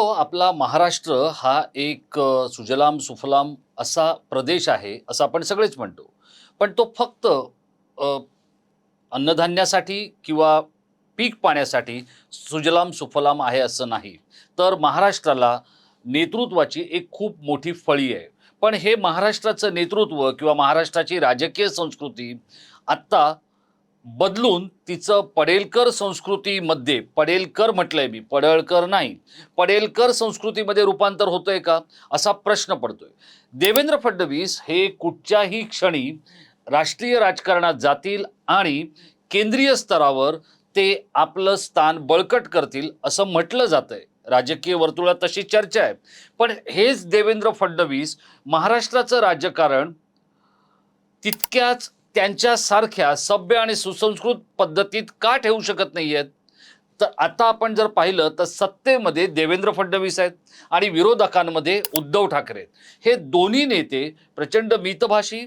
मित्रांनो आपला महाराष्ट्र हा एक सुजलाम सुफलाम असा प्रदेश आहे असं आपण सगळेच म्हणतो. पण तो फक्त अन्नधान्यासाठी किंवा पीक पाण्यासाठी सुजलाम सुफलाम आहे असं नाही. तर महाराष्ट्राला नेतृत्वाची एक खूप मोठी फळी आहे. पण हे महाराष्ट्राचं नेतृत्व किंवा महाराष्ट्राची राजकीय संस्कृती आत्ता बदलून तिचं पडेलकर संस्कृतीमध्ये पडेलकर म्हटलंय मी पडळकर नाही. पडेलकर संस्कृतीमध्ये रूपांतर होतंय का? असा प्रश्न पडतोय. देवेंद्र फडणवीस हे कुठच्याही क्षणी राष्ट्रीय राजकारणात जातील आणि केंद्रीय स्तरावर ते आपलं स्थान बळकट करतील असं म्हटलं जातंय. राजकीय वर्तुळात तशी चर्चा आहे. पण हेच देवेंद्र फडणवीस महाराष्ट्राचं राजकारण तितक्याच त्यांच्यासारख्या सभ्य आणि सुसंस्कृत पद्धतीत का ठेवू शकत नाही आहेत तर आता आपण जर पाहिलं तर सत्तेमध्ये देवेंद्र फडणवीस आहेत आणि विरोधकांमध्ये उद्धव ठाकरे आहेत. हे दोन्ही नेते प्रचंड मितभाषी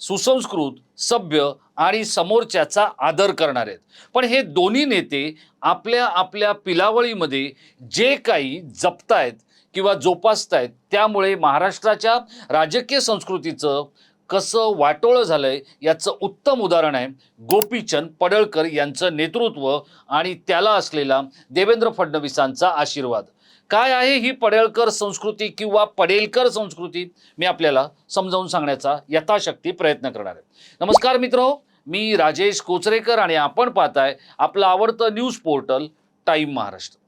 सुसंस्कृत सभ्य आणि समोरच्याचा आदर करणार आहेत. पण हे दोन्ही नेते आपल्या आपल्या पिलावळीमध्ये जे काही जपतायत किंवा जोपासतायत त्यामुळे महाराष्ट्राच्या राजकीय संस्कृतीचं कसं वाटोळं झालंय याचं उत्तम उदाहरण आहे. गोपीचंद पडळकर यांचं नेतृत्व आणि त्याला असलेला देवेंद्र फडणवीसांचा आशीर्वाद. काय आहे ही पडळकर संस्कृती किंवा पडेलकर संस्कृती? मी आपल्याला समजावून सांगण्याचा यथाशक्ती प्रयत्न करणार आहे. नमस्कार मित्र मी राजेश कोचरेकर आणि आपण पाहताय आपलं आवडतं न्यूज पोर्टल टाईम महाराष्ट्र.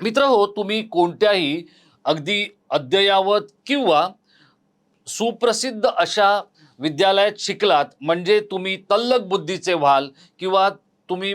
मित्र हो तुम्ही कोणत्याही अगदी अद्ययावत किंवा सुप्रसिद्ध अशा विद्यालयात शिकलात म्हणजे तुम्ही तल्लक बुद्धीचे व्हाल किंवा तुम्ही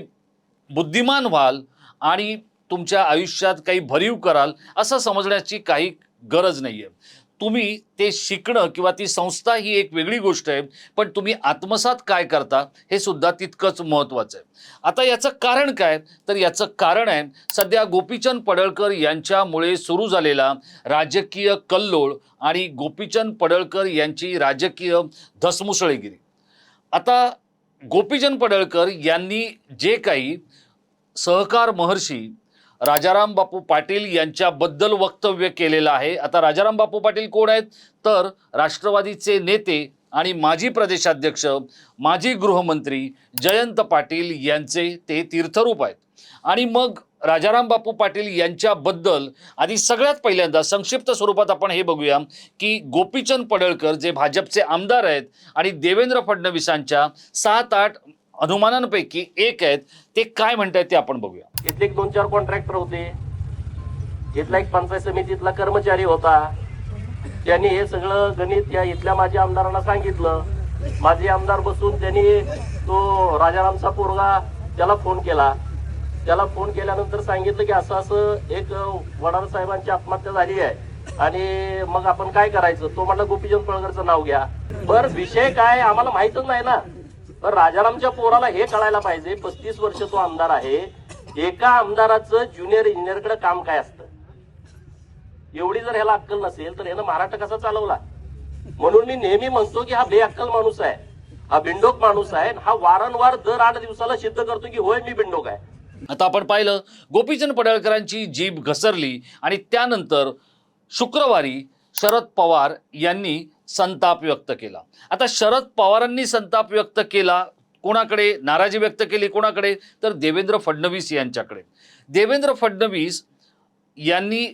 बुद्धिमान व्हाल आणि तुमच्या आयुष्यात काही भरीव कराल असं समजण्याची काही गरज नाही आहे तुम्ही ते शिकणं किंवा ती संस्था ही एक वेगळी गोष्ट आहे पण तुम्ही आत्मसात काय करता हे सुद्धा तितकंच महत्त्वाचं आहे. आता याचं कारण काय? तर याचं कारण आहे सध्या गोपीचंद पडळकर यांच्यामुळे सुरू झालेला राजकीय कल्लोळ आणि गोपीचंद पडळकर यांची राजकीय धसमुसळेगिरी. आता गोपीचंद पडळकर यांनी जे काही सहकार महर्षी राजाराम बापू पाटील यांच्याबद्दल वक्तव्य केलेलं आहे. आता राजाराम बापू पाटील कोण आहेत? तर राष्ट्रवादीचे नेते आणि माजी प्रदेशाध्यक्ष माजी गृहमंत्री जयंत पाटील यांचे ते तीर्थरूप आहेत. आणि मग राजाराम बापू पाटील यांच्याबद्दल आधी सगळ्यात पहिल्यांदा संक्षिप्त स्वरूपात आपण हे बघूया की गोपीचंद पडळकर जे भाजपचे आमदार आहेत आणि देवेंद्र फडणवीसांच्या सात आठ अनुमानांपैकी एक आहेत ते काय म्हणत आहेत ते आपण बघूया. इथले एक दोन चार कॉन्ट्रॅक्टर होते. इथला एक पंचायत समितीतला कर्मचारी होता. त्यांनी हे सगळं गणित या इथल्या माझ्या आमदारांना सांगितलं. माझे आमदार बसून त्यांनी तो राजारामचा पोरगा त्याला फोन केला. त्याला फोन केल्यानंतर सांगितलं की असं असं एक वडार साहेबांची आत्महत्या झाली आहे. आणि मग आपण काय करायचं? तो म्हटलं गोपीचंद पळगरचं नाव घ्या. बर विषय काय? आम्हाला माहितच नाही ना. तर राजारामच्या पोराला हे कळायला पाहिजे. पस्तीस वर्ष तो आमदार आहे. एका आमदाराचं ज्युनियर इंजिनियरकडे काम काय असतं? एवढी जर ह्याला अक्कल नसेल तर ह्यानं महाराष्ट्र कसा चालवला? म्हणून मी नेहमी म्हणतो की हा बेअक्कल माणूस आहे हा बिंडोक माणूस आहे हा वारंवार दर आठ दिवसाला सिद्ध करतो की होय मी बिंडोक आहे. आता आपण पाहिलं गोपीचंद पडळकरांची जीभ घसरली आणि त्यानंतर शुक्रवारी शरद पवार यांनी संताप व्यक्त केला. आता शरद पवारांनी संताप व्यक्त केला कोणाकडे? नाराजी व्यक्त केली कोणाकडे? तर देवेंद्र फडणवीस यांच्याकडे. देवेंद्र फडणवीस यांनी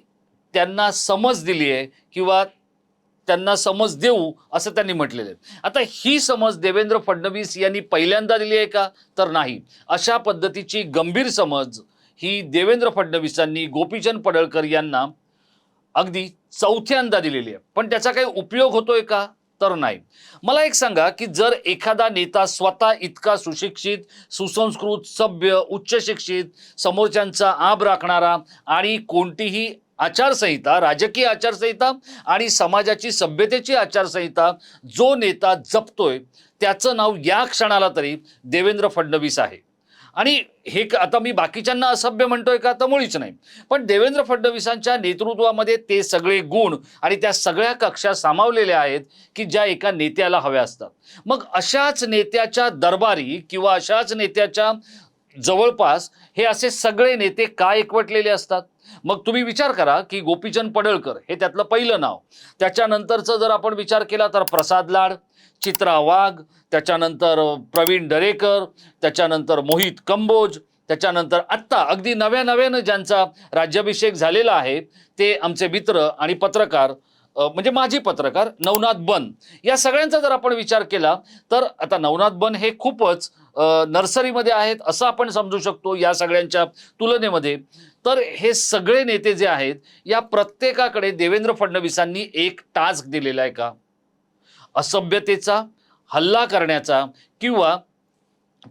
त्यांना समज दिली आहे किंवा त्यांना समज देऊ असं त्यांनी म्हटलेलं आहे. आता ही समज देवेंद्र फडणवीस यांनी पहिल्यांदा दिली आहे का? तर नाही. अशा पद्धतीची गंभीर समज ही देवेंद्र फडणवीसांनी गोपीचंद पडळकर यांना अगदी चौथ्यांदा दिलेली आहे. पण त्याचा काही उपयोग होतोय का? तर नाही. मला एक सांगा की जर एखादा नेता स्वतः इतका सुशिक्षित सुसंस्कृत सभ्य उच्च शिक्षित समोरच्यांचा आब राखणारा आणि कोणतीही आचारसंहिता राजकीय आचारसंहिता आणि समाजाची सभ्यतेची आचारसंहिता जो नेता जपतोय त्याचं नाव या क्षणाला तरी देवेंद्र फडणवीस आहे. आणि हे क- आता मी बाकीच्यांना असभ्य म्हणतोय का? तर मुळीच नाही. पण देवेंद्र फडणवीसांच्या नेतृत्वामध्ये ते सगळे गुण आणि त्या सगळ्या कक्षा सामावलेल्या आहेत की ज्या एका नेत्याला हव्या असतात. मग अशाच नेत्याच्या दरबारी किंवा अशाच नेत्याच्या जवळपास हे असे सगळे नेते का एकवटलेले असतात? मग तुम्ही विचार करा की गोपीचंद पडळकर हे त्यातलं पहिलं नाव. त्याच्यानंतरचं जर आपण विचार केला तर प्रसाद लाड चित्रा वाघ त्याच्यानंतर प्रवीण दरेकर त्याच्यानंतर मोहित कंबोज त्याच्यानंतर आत्ता अगदी नव्या नव्यानं ज्यांचा राज्याभिषेक झालेला आहे ते आमचे मित्र आणि पत्रकार म्हणजे माजी पत्रकार नवनाथ बन. या सगळ्यांचा जर आपण विचार केला तर आता नवनाथ बन हे खूपच नर्सरीमध्ये आहेत असं आपण समजू शकतो या सगळ्यांच्या तुलनेमध्ये. तर हे सगळे नेते जे आहेत या प्रत्येकाकडे देवेंद्र फडणवीसांनी एक टास्क दिलेला आहे का? असभ्यतेचा हल्ला करण्याचा किंवा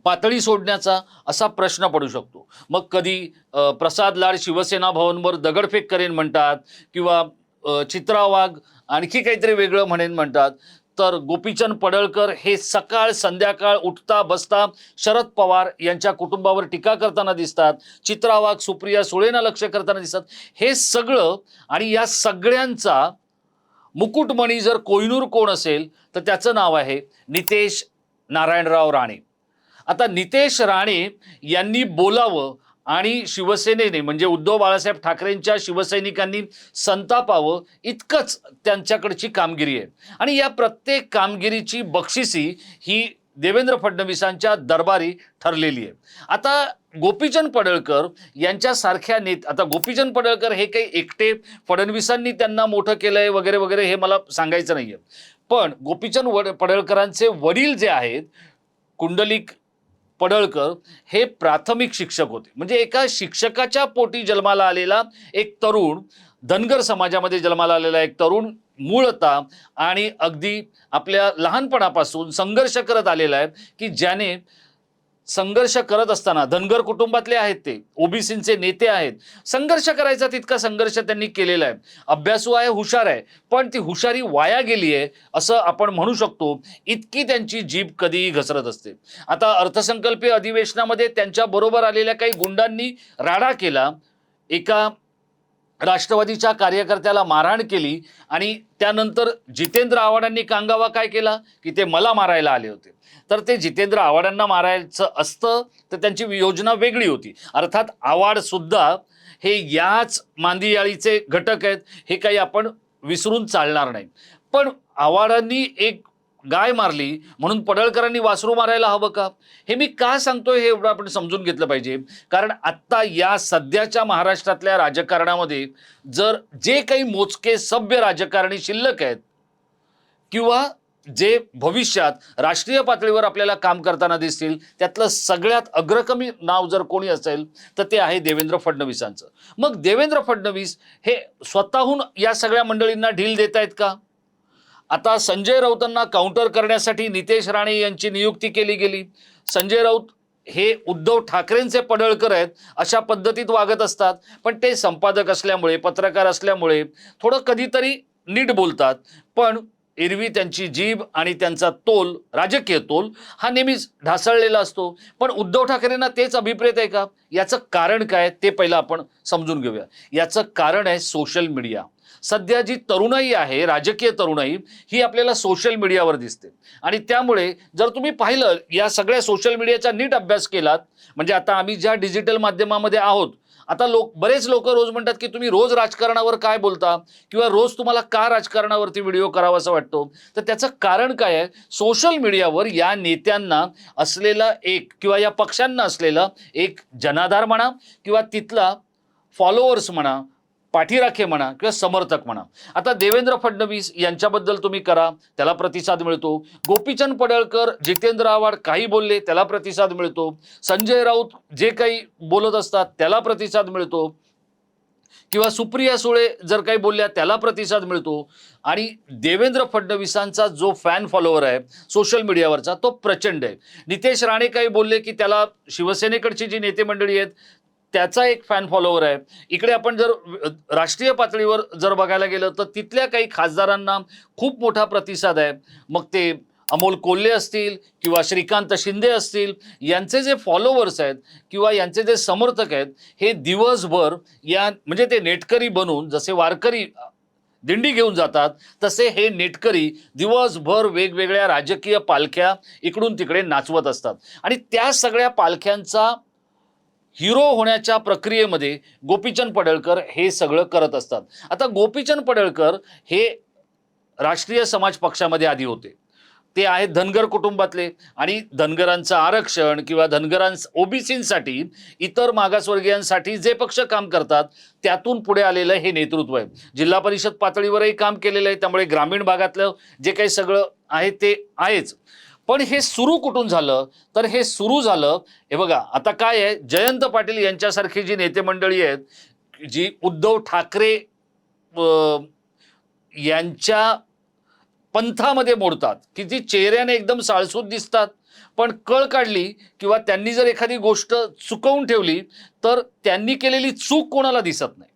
पातळी सोडण्याचा असा प्रश्न पडू शकतो. मग कधी प्रसाद लाड शिवसेना भवनवर दगडफेक करेन म्हणतात किंवा चित्रावाघ चित्रा वाघ आणखी काहीतरी वेगळं म्हणेन म्हणतात तर गोपीचंद पडळकर हे सकाळ संध्याकाळ उठता बसता शरद पवार यांच्या कुटुंबावर टीका करताना दिसतात चित्रा वाघ सुप्रिया सुळेंना लक्ष करताना दिसतात. हे सगळं आणि या सगळ्यांचा मुकुटमणी जर कोयनूर कोण असेल तर त्याचं नाव आहे नितेश नारायणराव राणे. आता नितेश राणे यांनी बोलावं आणि शिवसेनेने म्हणजे उद्धव बाळासाहेब ठाकरेंच्या शिवसैनिकांनी संतापावं इतकंच त्यांच्याकडची कामगिरी आहे. आणि या प्रत्येक कामगिरीची बक्षिसी ही देवेंद्र फडणवीसांच्या दरबारी ठरलेली आहे. आता गोपीचंद पडळकर यांच्यासारख्या नेत आता गोपीचंद पडळकर हे काही एकटे फडणवीसांनी त्यांना मोठं केलं आहे वगैरे वगैरे हे मला सांगायचं नाही आहे पण गोपीचंद वड पडळकरांचे वडील जे आहेत कुंडलिक पडळकर हे प्राथमिक शिक्षक होते. म्हणजे एका शिक्षकाच्या पोटी जन्माला आलेला एक तरुण धनगर समाजामध्ये जन्माला आलेला एक तरुण मूळतः आणि अगदी आपल्या लहानपणापासून संघर्ष करत आलेला आहे की ज्याने संघर्ष करत असताना धनगर कुटुंबातले आहेत ते ओबीसीचे नेते आहेत संघर्ष करायचा तितका संघर्ष त्यांनी केलेला आहे. अभ्यासू आहे हुशार आहे पण ती हुशारी वाया गेली आहे असं आपण म्हणू शकतो इतकी त्यांची जीभ कधीही घसरत असते. आता अर्थसंकल्पीय अधिवेशनामध्ये त्यांच्याबरोबर आलेल्या काही गुंडांनी राडा केला. एका राष्ट्रवादीच्या कार्यकर्त्याला मारहाण केली आणि त्यानंतर जितेंद्र आव्हाडांनी कांगावा काय केला? की ते मला मारायला आले होते. तर ते जितेंद्र आव्हाडांना मारायचं असतं तर त्यांची योजना वेगळी होती. अर्थात आव्हाडसुद्धा हे याच मांदियाळीचे घटक आहेत. हे काही आपण विसरून चालणार नाही. पण आव्हाडांनी एक गाय मारली म्हणून पडळकरांनी वासरू मारायला हवं का? हे मी का सांगतोय हे एवढं आपण समजून घेतलं पाहिजे. कारण आत्ता या सध्याच्या महाराष्ट्रातल्या राजकारणामध्ये जर जे काही मोजके सभ्य राजकारणी शिल्लक आहेत किंवा जे भविष्यात राष्ट्रीय पातळीवर आपल्याला काम करताना दिसतील त्यातलं सगळ्यात अग्रकमी नाव जर कोणी असेल तर ते आहे देवेंद्र फडणवीसांचं. मग देवेंद्र फडणवीस हे स्वतःहून या सगळ्या मंडळींना ढील देत आहेत का? आता संजय राऊतांना काउंटर करण्यासाठी नितेश राणे यांची नियुक्ती केली गेली. संजय राऊत हे उद्धव ठाकरेंचे पडळकर आहेत अशा पद्धतीत वागत असतात. पण ते संपादक असल्यामुळे पत्रकार असल्यामुळे थोडं कधीतरी नीट बोलतात. पण एरवी त्यांची जीभ आणि त्यांचा तोल राजकीय तोल हा नेहमीच ढासळलेला असतो. पण उद्धव ठाकरेंना तेच अभिप्रेत आहे का? याचं कारण काय ते पहिलं आपण समजून घेऊया. याचं कारण आहे सोशल मीडिया सध्या जी तरुणाई आहे राजकीय तरुणाई ही आपल्याला सोशल मीडियावर दिसते. आणि त्यामुळे जर तुम्ही पाहिलं या सगळ्या सोशल मीडियाचा नीट अभ्यास केलात म्हणजे आता आम्ही ज्या डिजिटल माध्यमामध्ये आहोत आता लोक बरेच लोक रोज म्हणतात की तुम्ही रोज राजकारणावर काय बोलता? किंवा रोज तुम्हाला का राजकारणावरती व्हिडिओ करावा असं वाटतो? तर त्याचं कारण काय आहे? सोशल मीडियावर या नेत्यांना असलेला एक किंवा या पक्षांना असलेला एक जनाधार म्हणा किंवा तिथला फॉलोअर्स म्हणा पाठीराखे म्हणा किंवा समर्थक म्हणा. आता देवेंद्र फडणवीस यांच्याबद्दल तुम्ही करा त्याला प्रतिसाद मिळतो. गोपीचंद पडळकर जितेंद्र आव्हाड काही बोलले त्याला प्रतिसाद मिळतो. संजय राऊत जे काही बोलत असतात त्याला प्रतिसाद मिळतो. किंवा सुप्रिया सुळे जर काही बोलल्या त्याला प्रतिसाद मिळतो. आणि देवेंद्र फडणवीसांचा जो फॅन फॉलोअर आहे सोशल मीडियावरचा तो प्रचंड आहे. नितेश राणे काही बोलले की त्याला शिवसेनेकडची जी नेते मंडळी आहेत त्याचा एक फॅन फॉलोअर आहे. इकडे आपण जर राष्ट्रीय पातळीवर जर बघायला गेलं तर तिथल्या काही खासदारांना खूप मोठा प्रतिसाद आहे. मग ते अमोल कोल्हे असतील किंवा श्रीकांत शिंदे असतील यांचे जे फॉलोअर्स आहेत किंवा यांचे जे समर्थक आहेत हे दिवसभर या म्हणजे ते नेटकरी बनून जसे वारकरी दिंडी घेऊन जातात तसे हे नेटकरी दिवसभर वेगवेगळ्या राजकीय पालख्या इकडून तिकडे नाचवत असतात. आणि त्या सगळ्या पालख्यांचा हिरो होण्याच्या प्रक्रियेमध्ये गोपीचंद पडळकर हे सगळं करत असतात. आता गोपीचंद पडळकर हे राष्ट्रीय समाज पक्षामध्ये आधी होते. ते आहेत धनगर कुटुंबातले आणि धनगरांचं आरक्षण किंवा धनगरांस ओबीसींसाठी इतर मागासवर्गीयांसाठी जे पक्ष काम करतात त्यातून पुढे आलेलं हे नेतृत्व आहे. जिल्हा परिषद पातळीवरही काम केलेलं आहे त्यामुळे ग्रामीण भागातलं जे काही सगळं आहे ते आहेच. पण हे सुरू कुठून झालं? तर हे सुरू झालं हे बघा आता काय आहे? जयंत पाटील यांच्यासारखी जी नेते मंडळी आहेत जी उद्धव ठाकरे यांच्या पंथामध्ये मोडतात. की ती चेहऱ्याने एकदम साळसूद दिसतात. पण कळ काढली किंवा त्यांनी जर एखादी गोष्ट चुकवून ठेवली तर त्यांनी केलेली चूक कोणाला दिसत नाही.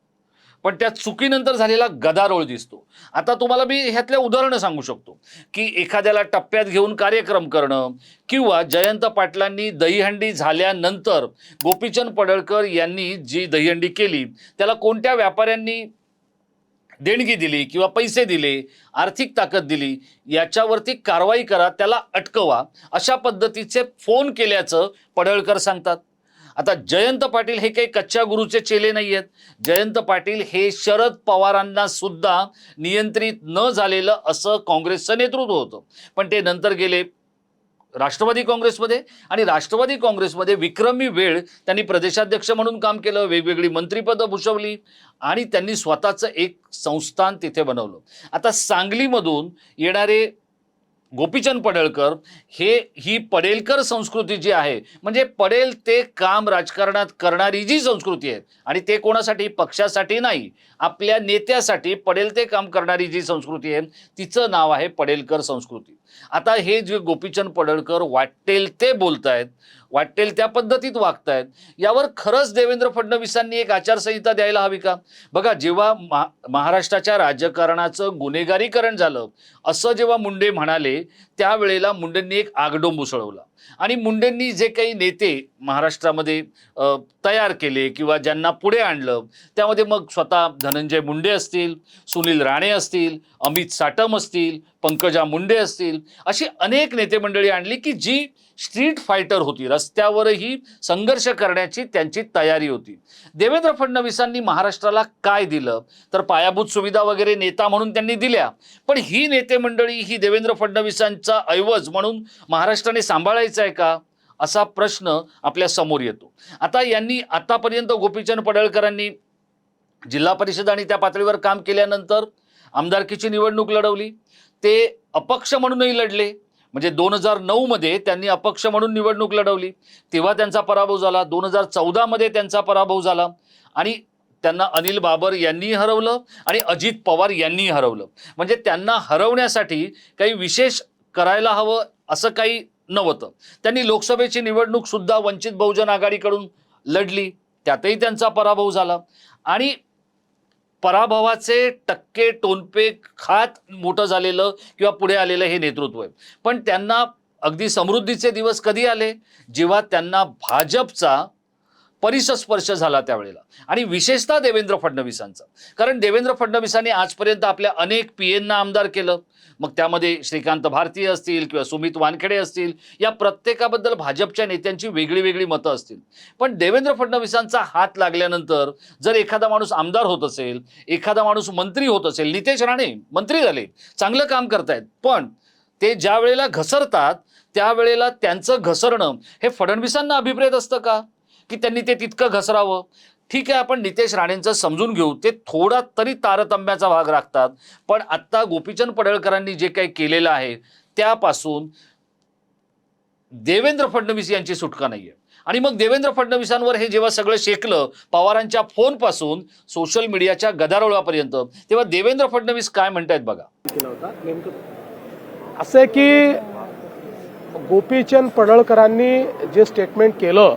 पण त्या चुकीनंतर झालेला गदारोळ दिसतो. आता तुम्हाला मी ह्यातल्या उदाहरणं सांगू शकतो. की एखाद्याला टप्प्यात घेऊन कार्यक्रम करणं किंवा जयंत पाटलांनी दहीहंडी झाल्यानंतर गोपीचंद पडळकर यांनी जी दहीहंडी केली त्याला कोणत्या व्यापाऱ्यांनी देणगी दिली किंवा पैसे दिले आर्थिक ताकद दिली याच्यावरती कारवाई करा त्याला अटकवा अशा पद्धतीचे फोन केल्याचं पडळकर सांगतात. आता जयंत पाटील हे काही कच्च्या गुरुचे चेले नाही आहेत जयंत पाटील हे शरद पवारांना सुद्धा नियंत्रित न झालेलं असं काँग्रेसचं नेतृत्व होतं. पण ते नंतर गेले राष्ट्रवादी काँग्रेसमध्ये आणि राष्ट्रवादी काँग्रेसमध्ये विक्रमी वेळ त्यांनी प्रदेशाध्यक्ष म्हणून काम केलं वेगवेगळी मंत्रिपदं भूषवली आणि त्यांनी स्वतःचं एक संस्थान तिथे बनवलं. आता सांगलीमधून येणारे गोपीचंद पडळकर हे ही पडेलकर संस्कृती जी आहे म्हणजे पडेल ते काम राजकारणात करणारी जी संस्कृती आहे आणि ते कोणासाठी? पक्षासाठी नाही. आपल्या नेत्यासाठी पडेल ते काम करणारी जी संस्कृती आहे तिचं नाव आहे पडेलकर संस्कृती. आता हे जे गोपीचंद पडळकर वाटेल ते बोलतायत वाटेल त्या पद्धतीत वागतायत यावर खरंच देवेंद्र फडणवीसांनी एक आचारसंहिता द्यायला हवी का? बघा जेव्हा महा महाराष्ट्राच्या राजकारणाचं गुन्हेगारीकरण झालं असं जेव्हा मुंडे म्हणाले त्यावेळेला मुंडेंनी एक आगडोंब उसळवला. आणि मुंडेंनी जे काही नेते महाराष्ट्रामध्ये तयार केले किंवा ज्यांना पुढे आणलं त्यामध्ये मग स्वतः धनंजय मुंडे असतील सुनील राणे असतील अमित साटम असतील पंकजा मुंडे असतील अशी अनेक नेते मंडळी आणली की जी स्ट्रीट फायटर होती. रस्त्यावरही संघर्ष करण्याची त्यांची तयारी होती. देवेंद्र फडणवीसांनी महाराष्ट्राला काय दिलं? तर पायाभूत सुविधा वगैरे नेता म्हणून त्यांनी दिल्या. पण ही नेते मंडळी ही देवेंद्र फडणवीसांचा ऐवज म्हणून महाराष्ट्राने सांभाळायचा आहे का? असा प्रश्न आपल्यासमोर येतो. आता यांनी आतापर्यंत गोपीचंद पडळकरांनी जिल्हा परिषद आणि त्या पातळीवर काम केल्यानंतर आमदारकीची निवडणूक लढवली. ते अपक्ष म्हणूनही लढले. म्हणजे दोन हजार नऊमध्ये त्यांनी अपक्ष म्हणून निवडणूक लढवली. तेव्हा त्यांचा पराभव झाला. दोन हजार चौदामध्ये त्यांचा पराभव झाला. आणि त्यांना अनिल बाबर यांनी हरवलं आणि अजित पवार यांनी हरवलं. म्हणजे त्यांना हरवण्यासाठी काही विशेष करायला हवं असं काही नव्हतं. त्यांनी लोकसभेची निवडणूक सुद्धा वंचित बहुजन आघाडीकडून लढली. त्यातही त्यांचा पराभव झाला. आणि पराभवाचे टक्के टोनपे खात मोठं झालेलं किंवा पुढे आलेलं हे नेतृत्व आहे. पण त्यांना अगदी समृद्धीचे दिवस कधी आले? जेव्हा त्यांना भाजपचा परिसस्पर्श झाला त्यावेळेला. आणि विशेषतः देवेंद्र फडणवीसांचा. कारण देवेंद्र फडणवीसांनी आजपर्यंत आपल्या अनेक पी एनना आमदार केलं. मग त्यामध्ये श्रीकांत भारतीय असतील किंवा सुमित वानखेडे असतील या प्रत्येकाबद्दल भाजपच्या नेत्यांची वेगळी वेगळी मतं असतील. पण देवेंद्र फडणवीसांचा हात लागल्यानंतर जर एखादा माणूस आमदार होत असेल एखादा माणूस मंत्री होत असेल नितेश राणे मंत्री झाले चांगलं काम करतायत. पण ते ज्या वेळेला घसरतात त्यावेळेला त्यांचं घसरणं हे फडणवीसांना अभिप्रेत असतं का? की त्यांनी ते तितकं घसरावं. ठीक आहे आपण नितेश राणेंचं समजून घेऊ. ते थोडा तरी तारतम्याचा भाग राखतात. पण आत्ता गोपीचंद पडळकरांनी जे काही केलेलं आहे त्यापासून देवेंद्र फडणवीस यांची सुटका नाही आहे आणि मग देवेंद्र फडणवीसांवर हे जेव्हा सगळं शेकलं पवारांच्या फोनपासून सोशल मीडियाच्या गदारोळापर्यंत तेव्हा देवेंद्र फडणवीस काय म्हणतायत बघा. असं आहे की गोपीचंद पडळकरांनी जे स्टेटमेंट केलं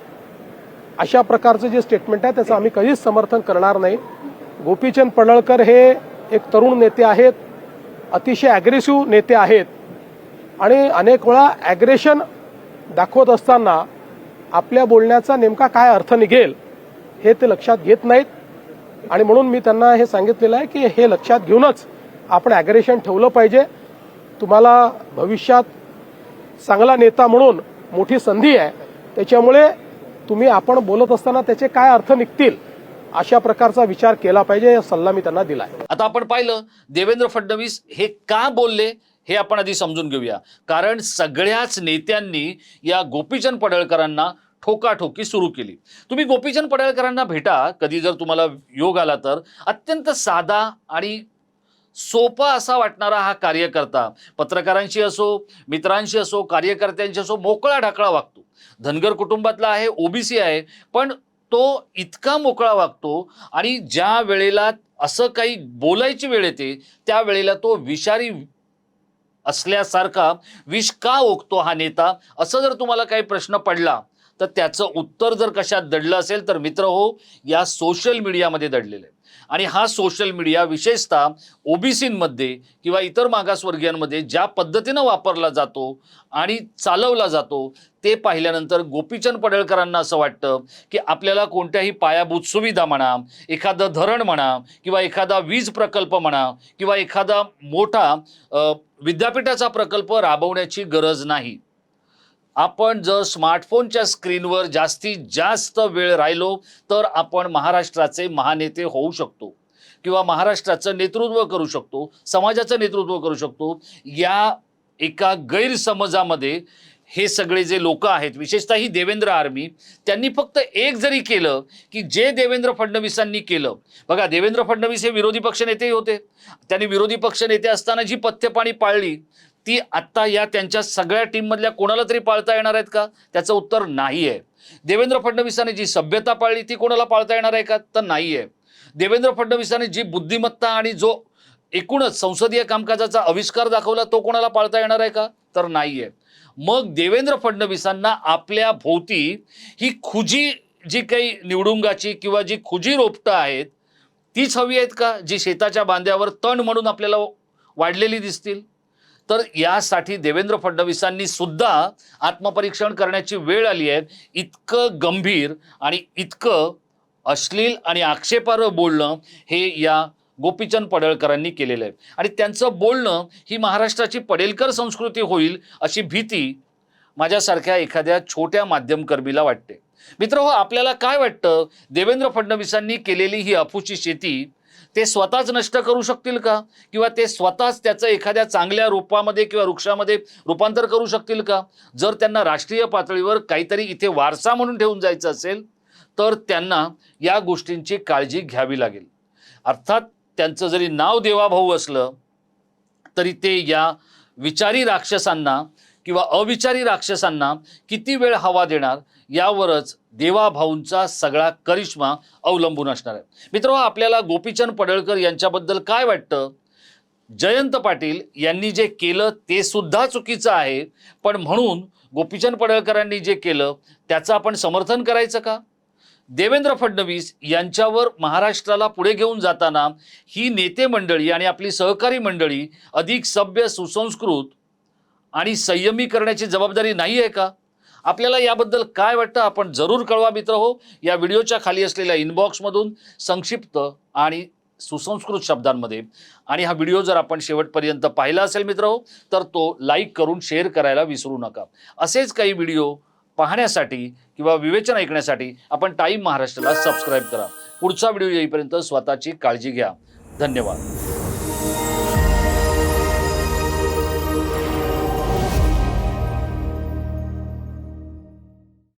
अशा प्रकारचं जे स्टेटमेंट आहे त्याचं आम्ही कधीच समर्थन करणार नाही. गोपीचंद पडळकर हे एक तरुण नेते आहेत अतिशय ॲग्रेसिव्ह नेते आहेत. आणि अनेक वेळा ॲग्रेशन दाखवत असताना आपल्या बोलण्याचा नेमका काय अर्थ निघेल हे ते लक्षात घेत नाहीत. आणि म्हणून मी त्यांना हे सांगितलेलं आहे की हे लक्षात घेऊनच आपण ॲग्रेशन ठेवलं पाहिजे. तुम्हाला भविष्यात चांगला नेता म्हणून मोठी संधी आहे. त्याच्यामुळे तुम्ही आपण बोलत असताना त्याचे काय अर्थ निघतील अशा प्रकारचा विचार केला पाहिजे या सल्ला मी त्यांना दिला आहे आता आपण पाहिलं देवेंद्र फडणवीस हे का बोलले हे आपण आधी समजून घेऊया. कारण सगळ्याच नेत्यांनी या गोपीचंद पडळकरांना ठोकाठोकी सुरू केली. तुम्ही गोपीचंद पडळकरांना भेटा कधी जर तुम्हाला योग आला तर. अत्यंत साधा आणि सोपा असा वाटणारा हा कार्यकर्ता. पत्रकारांशी असो मित्रांशी असो कार्यकर्त्यांशी असो मोकळा ढाकळा वागतो. धनगर कुटुंबातला आहे ओबीसी आहे पण तो इतका मोकळा वागतो आणि ज्या वेळेला असं काही बोलायची वेळ येते त्यावेळेला तो विषारी असल्यासारखा विष का ओकतो हा नेता? असं जर तुम्हाला काही प्रश्न पडला तर त्याचं उत्तर जर कशात दडलं असेल तर मित्र हो या सोशल मीडियामध्ये दडलेलं आहे. आणि हा सोशल मीडिया विशेषतः ओबीसींमध्ये किंवा इतर मागासवर्गीयांमध्ये ज्या पद्धतीनं वापरला जातो आणि चालवला जातो ते पाहिल्यानंतर गोपीचंद पडळकरांना असं वाटतं की आपल्याला कोणत्याही पायाभूत सुविधा म्हणा एखादं धरण म्हणा किंवा एखादा वीज प्रकल्प म्हणा किंवा एखादा मोठा विद्यापीठाचा प्रकल्प राबवण्याची गरज नाही. आपण जर स्मार्टफोनच्या स्क्रीनवर जास्तीत जास्त वेळ राहिलो तर आपण महाराष्ट्राचे महानेते होऊ शकतो किंवा महाराष्ट्राचं नेतृत्व करू शकतो समाजाचं नेतृत्व करू शकतो. या एका गैरसमजामध्ये हे सगळे जे लोक आहेत विशेषतः ही देवेंद्र आर्मी त्यांनी फक्त एक जरी केलं की जे देवेंद्र फडणवीसांनी केलं. बघा देवेंद्र फडणवीस हे विरोधी पक्षनेतेही होते. त्यांनी विरोधी पक्षनेते असताना जी पथ्यपाणी पाळली ती आत्ता या त्यांच्या सगळ्या टीममधल्या कोणाला तरी पाळता येणार आहेत का? त्याचं उत्तर नाही आहे देवेंद्र फडणवीसांनी जी सभ्यता पाळली ती कोणाला पाळता येणार आहे का? तर नाही आहे देवेंद्र फडणवीसांनी जी बुद्धिमत्ता आणि जो एकूणच संसदीय कामकाजाचा आविष्कार दाखवला तो कोणाला पाळता येणार आहे का? तर नाही आहे मग देवेंद्र फडणवीसांना आपल्या भोवती ही खुजी जी काही निवडुंगाची किंवा जी खुजी रोपटं आहेत तीच हवी आहेत का? जी शेताच्या बांध्यावर तण म्हणून आपल्याला वाढलेली दिसतील? तर यासाठी देवेंद्र फडणवीसांनी सुद्धा आत्मपरीक्षण करण्याची वेळ आली आहे. इतकं गंभीर आणि इतकं अश्लील आणि आक्षेपार्ह बोलणं हे या गोपीचंद पडळकरांनी केलेलं आहे. आणि त्यांचं बोलणं ही महाराष्ट्राची पडेलकर संस्कृती होईल अशी भीती माझ्यासारख्या एखाद्या छोट्या माध्यमकर्मीला वाटते. मित्र हो आपल्याला काय वाटतं? देवेंद्र फडणवीसांनी केलेली ही अफूची शेती ते स्वतःच नष्ट करू शकतील का? किंवा ते स्वतःच त्याचं एखाद्या चांगल्या रूपामध्ये किंवा वृक्षामध्ये रूपांतर करू शकतील का? जर त्यांना राष्ट्रीय पातळीवर काहीतरी इथे वारसा म्हणून ठेवून जायचं असेल तर त्यांना या गोष्टींची काळजी घ्यावी लागेल. अर्थात त्यांचं जरी नाव देवाभाऊ असलं तरी ते या विचारी राक्षसांना किंवा अविचारी राक्षसांना किती वेळ हवा देणार यावरच देवाभाऊंचा सगळा करिश्मा अवलंबून असणार आहे. मित्र आपल्याला गोपीचंद पडळकर यांच्याबद्दल काय वाटतं? जयंत पाटील यांनी जे केलं ते सुद्धा चुकीचं आहे. पण म्हणून गोपीचंद पडळकरांनी जे केलं त्याचं आपण समर्थन करायचं का? देवेंद्र फडणवीस यांच्यावर महाराष्ट्राला पुढे घेऊन जाताना ही नेते मंडळी आणि आपली सहकारी मंडळी अधिक सभ्य सुसंस्कृत आणि संयमी करण्याची जबाबदारी नाही आहे का? आपल्याला याबद्दल काय वाटतं? आपण जरूर कळवा मित्र हो. या व्हिडिओच्या खाली असलेल्या इनबॉक्समधून संक्षिप्त आणि सुसंस्कृत शब्दांमध्ये. आणि हा व्हिडिओ जर आपण शेवटपर्यंत पाहिला असेल मित्र हो तर तो लाईक करून शेअर करायला विसरू नका. असेच काही व्हिडिओ पाहण्यासाठी किंवा विवेचन ऐकण्यासाठी आपण टाईम महाराष्ट्राला सबस्क्राईब करा. पुढचा व्हिडिओ येईपर्यंत स्वतःची काळजी घ्या. धन्यवाद.